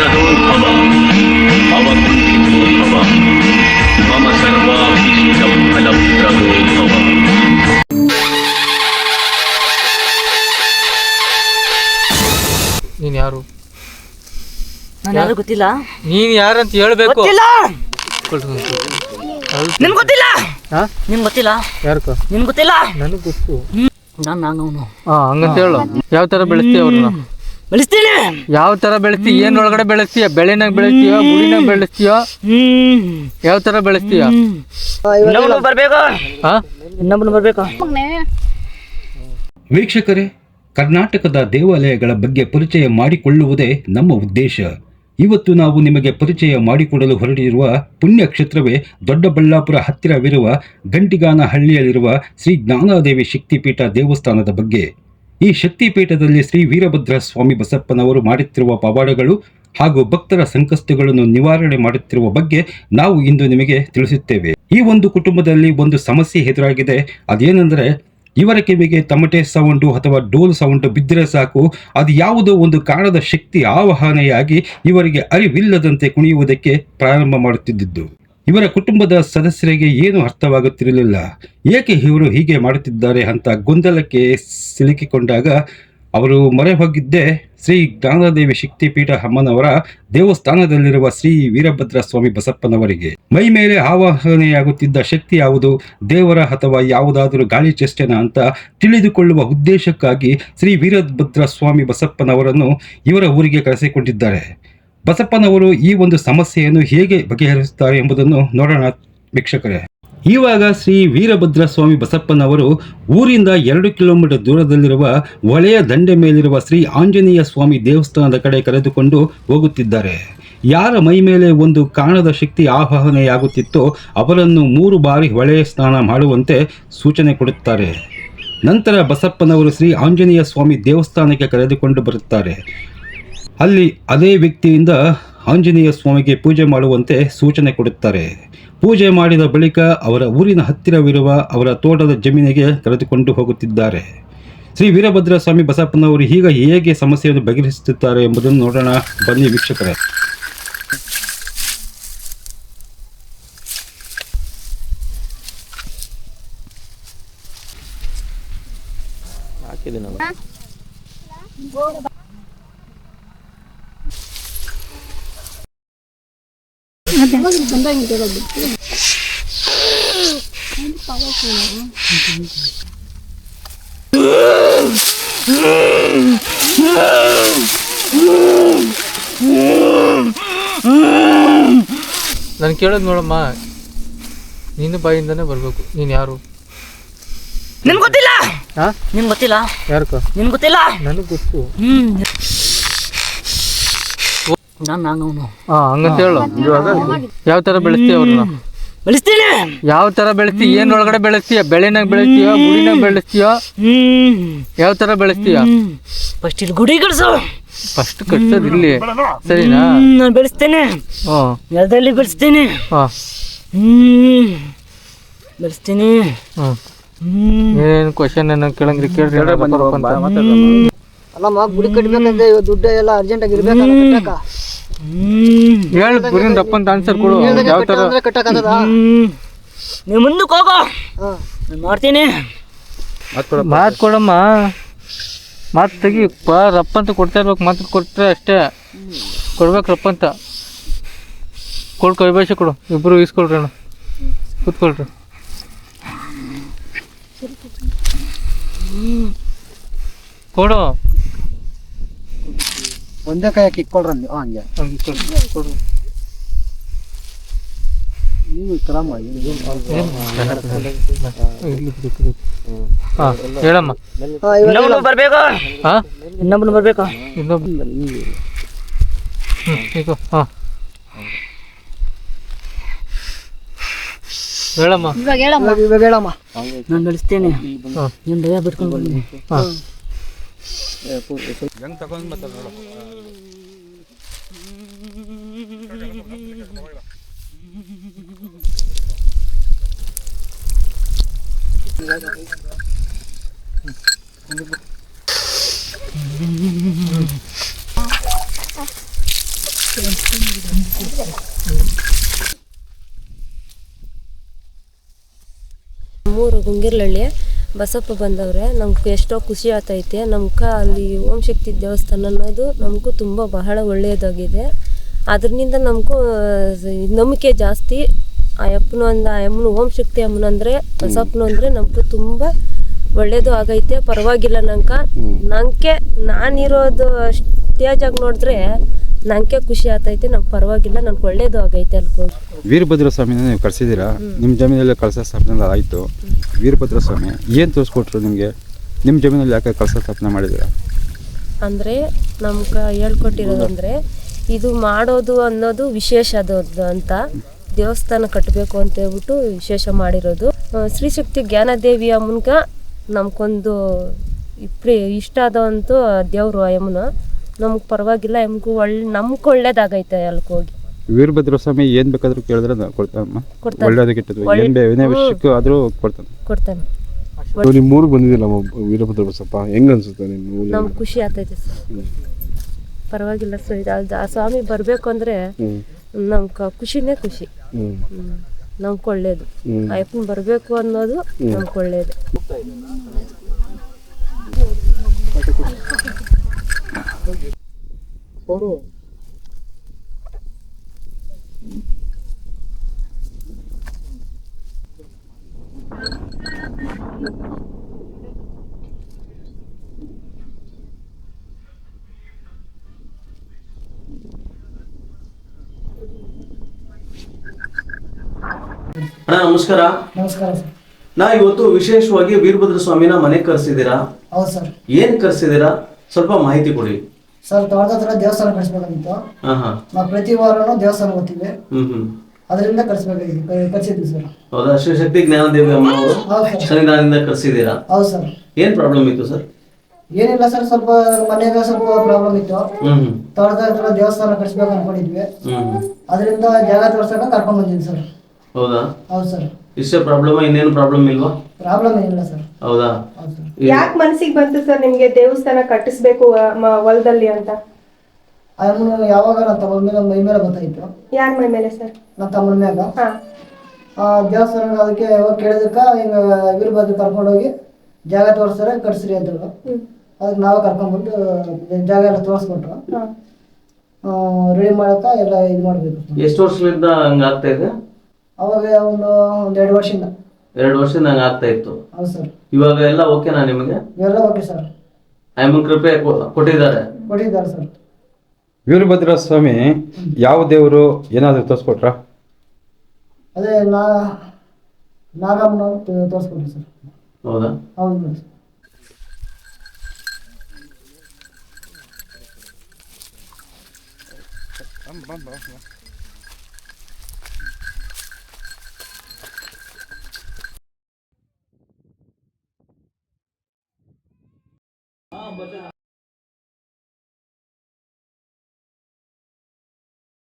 वरदो भव अवकुण्ठितो भव मम सर्वाभीष्टं फलप्रदो भव ನೀನ್ ಯಾರು ನಾನು ಯಾರು ಗೊತ್ತಿಲ್ಲ ನೀನ್ ಯಾರಂತ ಹೇಳ್ಬೇಕು ಗೊತ್ತಿಲ್ಲ ಕೊಡ್ರಿ. ನಿಮ್ಗೆ ಗೊತ್ತಿಲ್ಲ ಹಾ ನಿಮ್ಗೆ ಗೊತ್ತಿಲ್ಲ ಯಾರ್ಕ ನಿಮ್ಗೆ ಗೊತ್ತಿಲ್ಲ ನನಗ್ ಗೊತ್ತು ನಾನು ನಾಗವನು ಹಾ ಹಂಗಂತ ಹೇಳು ಯಾವ ತರ ಬೆಳೆಸ್ತೀಯ ಅವ್ರನ್ನ ಬೆಳೆಸ್ತೀನಿ. ಯಾವ ತರ ಬೆಳೆಸ್ತೀಯ? ಏನ್ ಒಳಗಡೆ ಬೆಳೆಸ್ತೀಯ? ಬೆಳೆನಾಗ ಬೆಳೆಸ್ತೀಯ? ಗುಡಿನಾಗ ಬೆಳೆಸ್ತೀಯ? ಹ್ಮ್. ಯಾವ ತರ ಬೆಳೆಸ್ತೀಯ? ಬರ್ಬೇಕು? ಬರ್ಬೇಕು? ವೀಕ್ಷಕರೇ ಕರ್ನಾಟಕದ ದೇವಾಲಯಗಳ ಬಗ್ಗೆ ಪರಿಚಯ ಮಾಡಿಕೊಳ್ಳುವುದೇ ನಮ್ಮ ಉದ್ದೇಶ. ಇವತ್ತು ನಾವು ನಿಮಗೆ ಪರಿಚಯ ಮಾಡಿಕೊಡಲು ಹೊರಟಿರುವ ಪುಣ್ಯಕ್ಷೇತ್ರವೇ ದೊಡ್ಡಬಳ್ಳಾಪುರ ಹತ್ತಿರವಿರುವ ಗಂಟಿಗಾನ ಹಳ್ಳಿಯಲ್ಲಿರುವ ಶ್ರೀ ಜ್ಞಾನಾದೇವಿ ಶಕ್ತಿಪೀಠ ದೇವಸ್ಥಾನದ ಬಗ್ಗೆ. ಈ ಶಕ್ತಿಪೀಠದಲ್ಲಿ ಶ್ರೀ ವೀರಭದ್ರ ಸ್ವಾಮಿ ಬಸಪ್ಪನವರು ಮಾಡುತ್ತಿರುವ ಪವಾಡಗಳು ಹಾಗೂ ಭಕ್ತರ ಸಂಕಷ್ಟಗಳನ್ನು ನಿವಾರಣೆ ಮಾಡುತ್ತಿರುವ ಬಗ್ಗೆ ನಾವು ಇಂದು ನಿಮಗೆ ತಿಳಿಸುತ್ತೇವೆ. ಈ ಒಂದು ಕುಟುಂಬದಲ್ಲಿ ಒಂದು ಸಮಸ್ಯೆ ಎದುರಾಗಿದೆ. ಅದೇನೆಂದರೆ, ಇವರ ಕಿವಿಗೆ ತಮಟೆ ಸೌಂಡು ಅಥವಾ ಡೋಲ್ ಸೌಂಡು ಬಿದ್ದರೆ ಸಾಕು. ಅದು ಯಾವುದೋ ಒಂದು ಕಾರಣದ ಶಕ್ತಿ ಆವಾಹನೆಯಾಗಿ ಇವರಿಗೆ ಅರಿವಿಲ್ಲದಂತೆ ಕುಣಿಯುವುದಕ್ಕೆ ಪ್ರಾರಂಭ ಮಾಡುತ್ತಿದ್ದುದು ಇವರ ಕುಟುಂಬದ ಸದಸ್ಯರಿಗೆ ಏನು ಅರ್ಥವಾಗುತ್ತಿರಲಿಲ್ಲ. ಏಕೆ ಇವರು ಹೀಗೆ ಮಾಡುತ್ತಿದ್ದಾರೆ ಅಂತ ಗೊಂದಲಕ್ಕೆ ಸಿಲುಕಿಕೊಂಡಾಗ ಅವರು ಮೊರೆ ಹೋಗಿದ್ದೇ ಶ್ರೀ ಜ್ಞಾನದೇವಿ ಶಕ್ತಿಪೀಠ ಅಮ್ಮನವರ ದೇವಸ್ಥಾನದಲ್ಲಿರುವ ಶ್ರೀ ವೀರಭದ್ರ ಸ್ವಾಮಿ ಬಸಪ್ಪನವರಿಗೆ. ಮೈ ಮೇಲೆ ಆವಾಹನೆಯಾಗುತ್ತಿದ್ದ ಶಕ್ತಿ ಯಾವುದು? ದೇವರ ಅಥವಾ ಯಾವುದಾದರೂ ಗಾಳಿ ಚೇಷ್ಟೆನ ಅಂತ ತಿಳಿದುಕೊಳ್ಳುವ ಉದ್ದೇಶಕ್ಕಾಗಿ ಶ್ರೀ ವೀರಭದ್ರ ಸ್ವಾಮಿ ಬಸಪ್ಪನವರನ್ನು ಇವರ ಊರಿಗೆ ಕರೆಸಿಕೊಂಡಿದ್ದಾರೆ. ಬಸಪ್ಪನವರು ಈ ಒಂದು ಸಮಸ್ಯೆಯನ್ನು ಹೇಗೆ ಬಗೆಹರಿಸುತ್ತಾರೆ ಎಂಬುದನ್ನು ನೋಡೋಣ ವೀಕ್ಷಕರೇ. ಇವಾಗ ಶ್ರೀ ವೀರಭದ್ರ ಸ್ವಾಮಿ ಬಸಪ್ಪನವರು ಊರಿಂದ ಎರಡು ಕಿಲೋಮೀಟರ್ ದೂರದಲ್ಲಿರುವ ಹೊಳೆಯ ದಂಡೆ ಮೇಲಿರುವ ಶ್ರೀ ಆಂಜನೇಯ ಸ್ವಾಮಿ ದೇವಸ್ಥಾನದ ಕಡೆ ಕರೆದುಕೊಂಡು ಹೋಗುತ್ತಿದ್ದಾರೆ. ಯಾರ ಮೈ ಮೇಲೆ ಒಂದು ಕಾಣದ ಶಕ್ತಿ ಆವಾಹನೆಯಾಗುತ್ತಿತ್ತೋ ಅವರನ್ನು ಮೂರು ಬಾರಿ ಹೊಳೆಯ ಸ್ನಾನ ಮಾಡುವಂತೆ ಸೂಚನೆ ಕೊಡುತ್ತಾರೆ. ನಂತರ ಬಸಪ್ಪನವರು ಶ್ರೀ ಆಂಜನೇಯ ಸ್ವಾಮಿ ದೇವಸ್ಥಾನಕ್ಕೆ ಕರೆದುಕೊಂಡು ಬರುತ್ತಾರೆ. ಅಲ್ಲಿ ಅದೇ ವ್ಯಕ್ತಿಯಿಂದ ಆಂಜನೇಯ ಸ್ವಾಮಿಗೆ ಪೂಜೆ ಮಾಡುವಂತೆ ಸೂಚನೆ ಕೊಡುತ್ತಾರೆ. ಪೂಜೆ ಮಾಡಿದ ಬಳಿಕ ಅವರ ಊರಿನ ಹತ್ತಿರವಿರುವ ಅವರ ತೋಟದ ಜಮೀನಿಗೆ ಕರೆದುಕೊಂಡು ಹೋಗುತ್ತಿದ್ದಾರೆ. ಶ್ರೀ ವೀರಭದ್ರ ಸ್ವಾಮಿ ಬಸಪ್ಪನವರು ಈಗ ಹೇಗೆ ಸಮಸ್ಯೆಯನ್ನು ಬಗೆಹರಿಸುತ್ತಾರೆ ಎಂಬುದನ್ನು ನೋಡೋಣ. ಬನ್ನಿ ವೀಕ್ಷಕರೇ. ನಾನು ಕೇಳೋದು ನೋಡಮ್ಮ ನಿನ್ನ ಬಾಯಿಂದಾನೇ ಬರ್ಬೇಕು. ನೀನು ಯಾರು? ನಿನ್ಗೆ ಗೊತ್ತಿಲ್ಲ? ನಿನ್ಗೆ ನಿಮ್ಗೆ ಗೊತ್ತಿಲ್ಲ? ಯಾರಕ್ಕ ನಿನ್ಗೆ ಗೊತ್ತಿಲ್ಲ? ನನಗ್ ಗೊತ್ತು. ಹ್ಮ್. ನಾನು ಹಾ ಹಂಗಂತ ಹೇಳು. ಯಾವ ತರ ಬೆಳೆಸ್ತೀಯ ಅವ್ರನ್ನ? ಬೆಳೆಸ್ತೀನಿ. ಯಾವ ತರ ಬೆಳೆಸ್ತೀಯ? ಏನ್ ಒಳಗಡೆ ಬೆಳೆಸ್ತೀಯ? ಬೆಳೆನಾಗ ಬೆಳೆಸ್ತೀಯ? ಗುಡಿನಾಗ ಬೆಳೆಸ್ತೀಯ? ಯಾವ ತರ ಬೆಳೆಸ್ತೀಯ? ಫಸ್ಟ್ ಇಲ್ಲಿ ಗುಡಿ ಕಟ್ಸು. ಫಸ್ಟ್ ಕಟ್ಸೋದು ಇಲ್ಲಿ. ಸರಿನಾ? ನಾನು ಬೆಳೆಸ್ತೇನೆ. ನೆಲದಲ್ಲಿ ಬೆಳೆಸ್ತೀನಿ. ಬೆಳೆಸ್ತೀನಿ. ಏನು ಕ್ವಶನ್ ಏನೋ ಕೇಳಂಗ್ರಿ ಕೇಳ್ರಿ. ಅಲ್ಲಮ್ಮ ಗುಡಿ ಕಟ್ಬೇಕಂದ್ರೆ ದುಡ್ಡು ಎಲ್ಲ ಅರ್ಜೆಂಟ್ ಆಗಿ ಇರ್ಬೇಕಲ್ಲ ಕಟ್ಟಕ ಹ್ಮ್ ಹೇಳ್ ಗುರಿನ್ ರಪ್ಪಂತ ಆನ್ಸರ್ ಕೊಡು. ಯಾವ ಥರ ನೀವು ಮುಂದಕ್ಕೆ ಹೋಗೋ. ಮಾಡ್ತೀನಿ. ಮಾತ್ ಕೊಡಮ್ಮ. ಮಾತು ತೆಗಿ. ಪ ರಪ್ಪ ಅಂತ ಕೊಡ್ತಾ ಇರ್ಬೇಕು. ಮಾತು ಕೊಟ್ಟರೆ ಅಷ್ಟೇ. ಕೊಡ್ಬೇಕು ರಪ್ಪ ಅಂತ. ಕೊಡು ಕೈಬಾಷೆ ಕೊಡು. ಇಬ್ರು ಈಸ್ಕೊಳ್ರಿ ಅಣ್ಣ. ಕೂತ್ಕೊಳ್ರಿ. ಕೊಡು. ಒಂದೇ ಕೈ ಹಾಕಿ ಇಕ್ಕೊಳ್ರಿ ನೀವು ಹಂಗೆ. ನೀವು ಬಿಡು. ಹಾ ಹೇಳಮ್ಮ ಇನ್ನೊಬ್ನು ಬರ್ಬೇಕು? ಹಾ ಇನ್ನೊಬ್ನು ಬರ್ಬೇಕು? ಇನ್ನೊಬ್ಬ ಹ್ಮ್ ಹಾಂ ಹಾ ಹೇಳಮ್ಮ. ಇವಾಗ ಹೇಳಮ್ಮ. ನಾನು ನಡೆಸ್ತೇನೆ. ನಾನು ನೀನು ದಯ ಬಿಟ್ಕೊಂಡು ಬಂದಿದ್ದೀನಿ ಹಾ. ಹೆಂಗೆ ತಗೊಂಡು ಬರ್ತಾರೆ ನೋಡು ಮೂರು ಗುಂಗಿರ್ಲಳ್ಳಿ ಬಸಪ್ಪ ಬಂದವ್ರೆ ನಮ್ಗೆ ಎಷ್ಟೋ ಖುಷಿ ಆಗ್ತೈತೆ. ನಮ್ಗೆ ಅಲ್ಲಿ ಓಂ ಶಕ್ತಿ ದೇವಸ್ಥಾನ ಅನ್ನೋದು ನಮಗೂ ತುಂಬ ಬಹಳ ಒಳ್ಳೆಯದಾಗಿದೆ. ಅದರಿಂದ ನಮಗೂ ನಂಬಿಕೆ ಜಾಸ್ತಿ. ಆ ಅಪ್ಪನು ಅಂದ ಆ ಅಮ್ಮನು ಓಂ ಶಕ್ತಿ ಅಮ್ಮನು ಅಂದರೆ ಬಸಪ್ಪನು ಅಂದರೆ ನಮಗೂ ತುಂಬ ಒಳ್ಳೆಯದು ಆಗೈತೆ. ಪರವಾಗಿಲ್ಲ ನಂಗೆ. ನಂಗೆ ನಾನಿರೋದು ಸ್ಟೇಜಾಗಿ ನೋಡಿದ್ರೆ ನಂಗೆ ಖುಷಿ ಆಗ್ತೈತೆ ನಮ್ಗೆ ಪರವಾಗಿಲ್ಲ ನನ್ಗೆ ಒಳ್ಳೇದು ಆಗೈತೆ ಅನ್ಕೊಂಡು. ವೀರಭದ್ರ ಸ್ವಾಮಿನ ನೀವು ನಿಮ್ಮ ಜಮೀನಲ್ಲಿ ಕಳಸ ಸ್ಥಾಪನೆ ಆಯಿತು. ವೀರಭದ್ರ ಸ್ವಾಮಿ ಏನು ತೋರಿಸ್ಕೊಟ್ರು ನಿಮಗೆ? ನಿಮ್ಮ ಜಮೀನಲ್ಲಿ ಯಾಕೆ ಕಳಸ ಸ್ಥಾಪನೆ ಮಾಡಿದ್ದೀರಾ? ಅಂದರೆ ನಮ್ಗೆ ಹೇಳ್ಕೊಟ್ಟಿರೋದಂದ್ರೆ ಇದು ಮಾಡೋದು ಅನ್ನೋದು ವಿಶೇಷ ಅದು ಅಂತ. ದೇವಸ್ಥಾನ ಕಟ್ಟಬೇಕು ಅಂತ ಹೇಳ್ಬಿಟ್ಟು ವಿಶೇಷ ಮಾಡಿರೋದು. ಶ್ರೀ ಶ್ರೀಶಕ್ತಿ ಜ್ಞಾನದೇವಿಯ ಮುನ್ಕ ನಮ್ಗೊಂದು ಇಪ್ರಿ ಇಷ್ಟ ಆದಂತೂ ದೇವರು ಯಮುನ. ನಮ್ಗೆ ಪರವಾಗಿಲ್ಲ ಎಮ್ಗೂ ಒಳ್ಳೆ ನಮ್ಗೆ ಒಳ್ಳೇದಾಗೈತೆ ಅಲ್ಲಿಗೆ ಹೋಗಿ. ವೀರಭದ್ರ ಸ್ವಾಮಿ ಏನ್ ಬೇಕಾದ್ರೂ ಕೇಳಿದ್ರೆ ನಾನು ಕೊಡ್ತಾನಮ್ಮ ಕೊಡ್ತಾನೆ. ಒಳ್ಳೇದು ಕೆಟ್ಟದ್ದು ಒಳ್ಳೆ- ಏನು ಬೇ ಏನೇ ವಿಷಯಕ್ಕೂ ಆದರೂ ಕೊಡ್ತಾನೆ. ಕೊಡ್ತಾನೆ. ನಿಮ್ಮ ಊರಿಗೆ ಬಂದಿದ್ದಿಲ್ಲ ವೀರಭದ್ರ ಬಸಪ್ಪ? ಹೆಂಗ್ ಅನ್ಸುತ್ತೆ ನಿಮ್ಮ ಊರಿಗೆ ನಮ್ಗೆ ಖುಷಿ ಆಗ್ತೈತೆ ಸರ್. ಪರವಾಗಿಲ್ಲ ಸರ್ ಇದು ಅದು ಆ ಸ್ವಾಮಿ ಬರಬೇಕು ಅಂದರೆ ನಮ್ಗೆ ಖುಷಿನೇ ಖುಷಿ. ಹ್ಮ್. ಹ್ಮ್. ನಮ್ಗೆ ಒಳ್ಳೇದು. ಅಯ್ಯಪ್ಪನ ಬರಬೇಕು ಅನ್ನೋದು ನಮ್ಗೆ ಒಳ್ಳೇದು. ಅಣ್ಣ ನಮಸ್ಕಾರ. ನಮಸ್ಕಾರ ಸರ್. ನಾ ಇವತ್ತು ವಿಶೇಷವಾಗಿ ವೀರಭದ್ರ ಸ್ವಾಮಿನ ಮನೆ ಕರೆಸಿದ್ದೀರಾ? ಹೌದು ಸರ್. ಏನ್ ಕರೆಸಿದೀರಾ ಸ್ವಲ್ಪ ಮಾಹಿತಿ ಕೊಡಿ. ಸರ್ ತೋಟದ ಹತ್ರ ದೇವಸ್ಥಾನ ಹಾ ನಾವು ಪ್ರತಿ ವಾರನೂ ದೇವಸ್ಥಾನ ಹೋಗ್ತೀವಿ. ಅದರಿಂದ ಕಟ್ಸ್ಬೇಕಾಗಿದ್ವಿ ಕಟ್ಸಿದ್ವಿ ಸರ್. ಹೌದಾ? ಶ್ರೀಶಕ್ತಿ ಶಕ್ತಿ ಅಮ್ಮ ಅವರು? ಹೌದು ಸರ್. ಸನ್ನಿಧಾನದಿಂದ ಹೌದು ಸರ್. ಏನ್ ಪ್ರಾಬ್ಲಮ್ ಇತ್ತು ಸರ್? ಏನಿಲ್ಲ ಸರ್ ಸ್ವಲ್ಪ ಮನೆಯಾಗ ಸ್ವಲ್ಪ ಪ್ರಾಬ್ಲಮ್ ಇತ್ತು. ತೋಟದ ಹತ್ರ ದೇವಸ್ಥಾನ ಕಟ್ಸ್ಬೇಕು ಅನ್ಕೊಂಡಿದ್ವಿ. ಅದರಿಂದ ಜಾಗ ತೋರ್ಸಕ ಕರ್ಕೊಂಡ್ ಬಂದಿದ್ವಿ ಸರ್. ಹೌದಾ? ಹೌದು ಸರ್. ಇಷ್ಟೇ ಪ್ರಾಬ್ಲಮ್ ಇನ್ನೇನು ಪ್ರಾಬ್ಲಮ್ ಇಲ್ವಾ? ಪ್ರಾಬ್ಲಮ್ ಏನಿಲ್ಲ ಸರ್. ಹೌದಾ? ಹೌದು ಯಾಕೆ ಮನಸ್ಸಿಗೆ ಬಂತು ಸರ್ ನಿಮಗೆ ದೇವಸ್ಥಾನ ಕಟ್ಟಿಸ್ಬೇಕು ಮ- ಹೊಲದಲ್ಲಿ ಅಂತ? ಅದನ್ನು ಯಾವಾಗ ನನ್ನ ತಮ್ಮ ಮೇಲೆ ಮೈ ಮೇಲೆ ಗೊತ್ತಾಯ್ತು. ಯಾರ ಮೈ ಮೇಲೆ ಸರ್? ನನ್ನ ತಮ್ಮನ ಮ್ಯಾಗ. ಹಾ. ಆ ದೇವಸ್ಥಾನ ಅದಕ್ಕೆ ಯಾವಾಗ ಕೇಳಿದಕ್ಕ ಹಿಂಗ ಕರ್ಕೊಂಡು ಕರ್ಕೊಂಡೋಗಿ ಜಾಗ ತೋರಿಸ್ತಾರೆ ಕಟ್ಸ್ರಿ ಅಂತ ಹೇಳು. ಅದಕ್ಕೆ ನಾವೇ ಕರ್ಕೊಂಡ್ಬಂದು ಜಾಗ ಎಲ್ಲ ತೋರಿಸ್ಬಿಟ್ರು ರೆಡಿ ಮಾಡಕ್ಕ ಎಲ್ಲ ಇದು ಮಾಡಬೇಕು. ಎಷ್ಟು ವರ್ಷದಿಂದ ಹಂಗ ಆಗ್ತಾ ಇದೆ? ಅವಾಗ ಒಂದು ಒಂದೆರಡು ಎರಡು ವರ್ಷದಿಂದ. ಎರಡು ವರ್ಷದಿಂದ ಹಂಗ ಆಗ್ತಾ ಇತ್ತು. ಹೌದು ಸರ್. ಇವಾಗ ಎಲ್ಲ ಓಕೆನಾ ನಿಮಗೆ? ಎಲ್ಲ ಓಕೆ ಸರ್. ಐಮನ್ ಕೃಪೆ ಕೊ- ಕೊಟ್ಟಿದ್ದಾರೆ. ಕೊಟ್ಟಿದ್ದಾರೆ ಸರ್. ವೀರಭದ್ರ ಸ್ವಾಮಿ ಯಾವ ದೇವರು ಏನಾದರೂ ತೋರಿಸ್ಕೊಟ್ರ? ಅದೇ ನಾ ನಾಗಮ್ಮನ ತೋರಿಸ್ಕೊಡ್ರಿ ಸರ್. ಹೌದಾ? ಹೌದು ಸರ್.